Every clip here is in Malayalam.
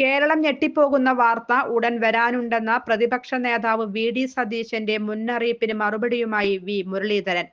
Keralam ഞെട്ടിപ്പോകുന്ന വാർത്ത ഉടൻ വരാനുണ്ടെന്ന പ്രതിപക്ഷ നേതാവ് വി ഡി സതീശന്റെ മുന്നറിയിപ്പിന് മറുപടിയുമായി വി മുരളീധരൻ.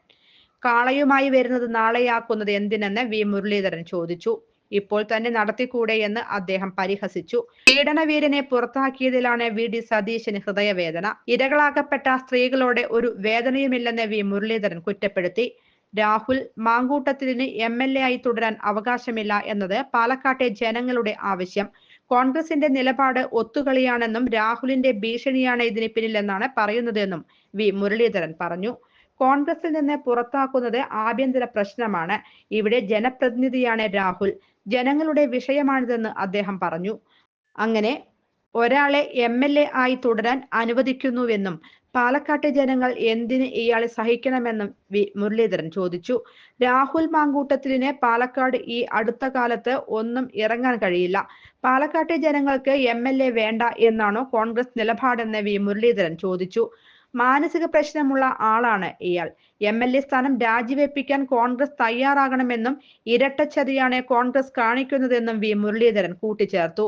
കാളയുമായി വരുന്നത് നാളെയാക്കുന്നത് എന്തിനെന്ന് വി മുരളീധരൻ ചോദിച്ചു. ഇപ്പോൾ തന്നെ നടത്തിക്കൂടെ എന്ന് അദ്ദേഹം പരിഹസിച്ചു. പീഡനവീരനെ പുറത്താക്കിയതിലാണ് വി ഡി സതീശന് ഹൃദയവേദന. ഇരകളാക്കപ്പെട്ട സ്ത്രീകളോടെ ഒരു വേദനയുമില്ലെന്ന് വി മുരളീധരൻ കുറ്റപ്പെടുത്തി. രാഹുൽ മാങ്കൂട്ടത്തിന് എം എൽ എ ആയി തുടരാൻ അവകാശമില്ല എന്നത് പാലക്കാട്ടെ ജനങ്ങളുടെ ആവശ്യം. കോൺഗ്രസിന്റെ നിലപാട് ഒത്തുകളിയാണെന്നും രാഹുലിന്റെ ഭീഷണിയാണ് ഇതിന് പിന്നിലെന്നാണ് പറയുന്നതെന്നും വി മുരളീധരൻ പറഞ്ഞു. കോൺഗ്രസിൽ നിന്ന് പുറത്താക്കുന്നത് ആഭ്യന്തര പ്രശ്നമാണ്. ഇവിടെ ജനപ്രതിനിധിയാണ് രാഹുൽ. ജനങ്ങളുടെ വിഷയമാണിതെന്ന് അദ്ദേഹം പറഞ്ഞു. അങ്ങനെ ഒരാളെ എം എൽ എ ആയി തുടരാൻ അനുവദിക്കുന്നുവെന്നും പാലക്കാട്ടെ ജനങ്ങൾ എന്തിന് ഇയാളെ സഹിക്കണമെന്നും വി മുരളീധരൻ ചോദിച്ചു. രാഹുൽ മാങ്കൂട്ടത്തിലിന് പാലക്കാട് ഈ അടുത്ത കാലത്ത് ഒന്നും ഇറങ്ങാൻ കഴിയില്ല. പാലക്കാട്ടെ ജനങ്ങൾക്ക് എം എൽ എ വേണ്ട എന്നാണോ കോൺഗ്രസ് നിലപാടെന്ന് വി മുരളീധരൻ ചോദിച്ചു. മാനസിക പ്രശ്നമുള്ള ആളാണ് ഇയാൾ. എം എൽ എ സ്ഥാനം രാജിവെപ്പിക്കാൻ കോൺഗ്രസ് തയ്യാറാകണമെന്നും ഇരട്ടച്ചതിയാണ് കോൺഗ്രസ് കാണിക്കുന്നതെന്നും വി മുരളീധരൻ കൂട്ടിച്ചേർത്തു.